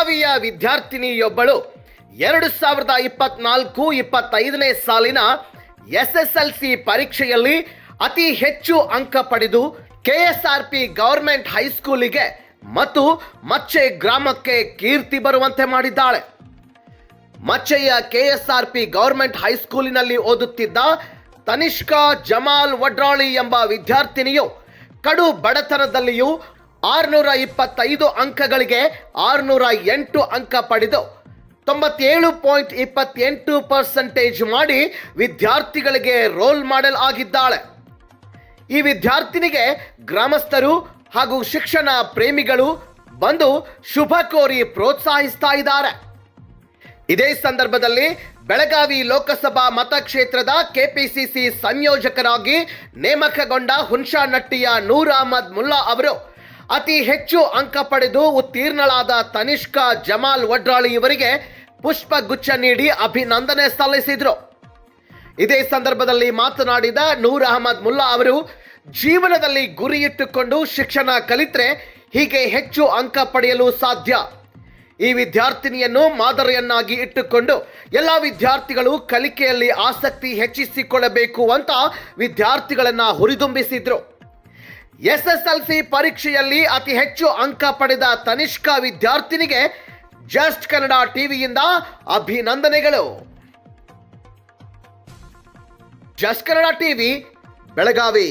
ಬೆಳಗಾವಿಯ ವಿದ್ಯಾರ್ಥಿನಿಯೊಬ್ಬಳು. ಎರಡು ಸಾವಿರದ ಇಪ್ಪತ್ನಾಲ್ಕು ಇಪ್ಪತ್ತೈದನೇ ಸಾಲಿನ ಎಸ್ ಎಸ್ ಎಲ್ ಸಿ ಪರೀಕ್ಷೆಯಲ್ಲಿ ಅತಿ ಹೆಚ್ಚು ಅಂಕ ಪಡೆದು K S R P government ಹೈಸ್ಕೂಲಿಗೆ ಮತ್ತು ಮಚ್ಚೆ ಗ್ರಾಮಕ್ಕೆ ಕೀರ್ತಿ ಬರುವಂತೆ ಮಾಡಿದ್ದಾಳೆ. ಮಚ್ಚೆಯ K S R P government ಹೈಸ್ಕೂಲಿನಲ್ಲಿ ಓದುತ್ತಿದ್ದ ತನಿಷ್ಕಾ ಜಮಾಲ್ ವಡ್ರಾಳಿ ಎಂಬ ವಿದ್ಯಾರ್ಥಿನಿಯು ಕಡು ಬಡತನದಲ್ಲಿಯೂ ಆರುನೂರ ಇಪ್ಪತ್ತೈದು ಅಂಕಗಳಿಗೆ ಆರುನೂರ ಎಂಟು ಅಂಕ ಪಡೆದು ತೊಂಬತ್ತೇಳು ಪಾಯಿಂಟ್ ಇಪ್ಪತ್ತೆಂಟು ಪರ್ಸೆಂಟೇಜ್ ಮಾಡಿ ವಿದ್ಯಾರ್ಥಿಗಳಿಗೆ ರೋಲ್ ಮಾಡೆಲ್ ಆಗಿದ್ದಾಳೆ. ಈ ವಿದ್ಯಾರ್ಥಿನಿಗೆ ಗ್ರಾಮಸ್ಥರು ಹಾಗೂ ಶಿಕ್ಷಣ ಪ್ರೇಮಿಗಳು ಬಂದು ಶುಭ ಕೋರಿ ಪ್ರೋತ್ಸಾಹಿಸ್ತಾ ಇದ್ದಾರೆ. ಇದೇ ಸಂದರ್ಭದಲ್ಲಿ ಬೆಳಗಾವಿ ಲೋಕಸಭಾ ಮತಕ್ಷೇತ್ರದ ಕೆಪಿಸಿಸಿ ಸಂಯೋಜಕರಾಗಿ ನೇಮಕಗೊಂಡ ಹುನ್ಶಾನಟ್ಟಿಯ ನೂರ್ ಅಹಮದ್ ಮುಲ್ಲಾ ಅವರು ಅತಿ ಹೆಚ್ಚು ಅಂಕ ಪಡೆದು ಉತ್ತೀರ್ಣಳಾದ ತನಿಷ್ಕಾ ಜಮಾಲ್ ವಡ್ರಾಳಿ ಇವರಿಗೆ ಪುಷ್ಪಗುಚ್ಛ ನೀಡಿ ಅಭಿನಂದನೆ ಸಲ್ಲಿಸಿದರು. ಇದೇ ಸಂದರ್ಭದಲ್ಲಿ ಮಾತನಾಡಿದ ನೂರ್ ಅಹಮದ್ ಮುಲ್ಲಾ ಅವರು, ಜೀವನದಲ್ಲಿ ಗುರಿ ಇಟ್ಟುಕೊಂಡು ಶಿಕ್ಷಣ ಕಲಿತರೆ ಹೀಗೆ ಹೆಚ್ಚು ಅಂಕ ಪಡೆಯಲು ಸಾಧ್ಯ. ಈ ವಿದ್ಯಾರ್ಥಿನಿಯನ್ನು ಮಾದರಿಯನ್ನಾಗಿ ಇಟ್ಟುಕೊಂಡು ಎಲ್ಲ ವಿದ್ಯಾರ್ಥಿಗಳು ಕಲಿಕೆಯಲ್ಲಿ ಆಸಕ್ತಿ ಹೆಚ್ಚಿಸಿಕೊಳ್ಳಬೇಕು ಅಂತ ವಿದ್ಯಾರ್ಥಿಗಳನ್ನು ಹುರಿದುಂಬಿಸಿದ್ರು. ಎಸ್ ಎಸ್ ಎಲ್ ಸಿ ಪರೀಕ್ಷೆಯಲ್ಲಿ ಅತಿ ಹೆಚ್ಚು ಅಂಕ ಪಡೆದ ತನಿಷ್ಕಾ ವಿದ್ಯಾರ್ಥಿನಿಗೆ ಜಸ್ಟ್ ಕನ್ನಡ ಟಿವಿಯಿಂದ ಅಭಿನಂದನೆಗಳು. Just Kannada TV, Belagavi.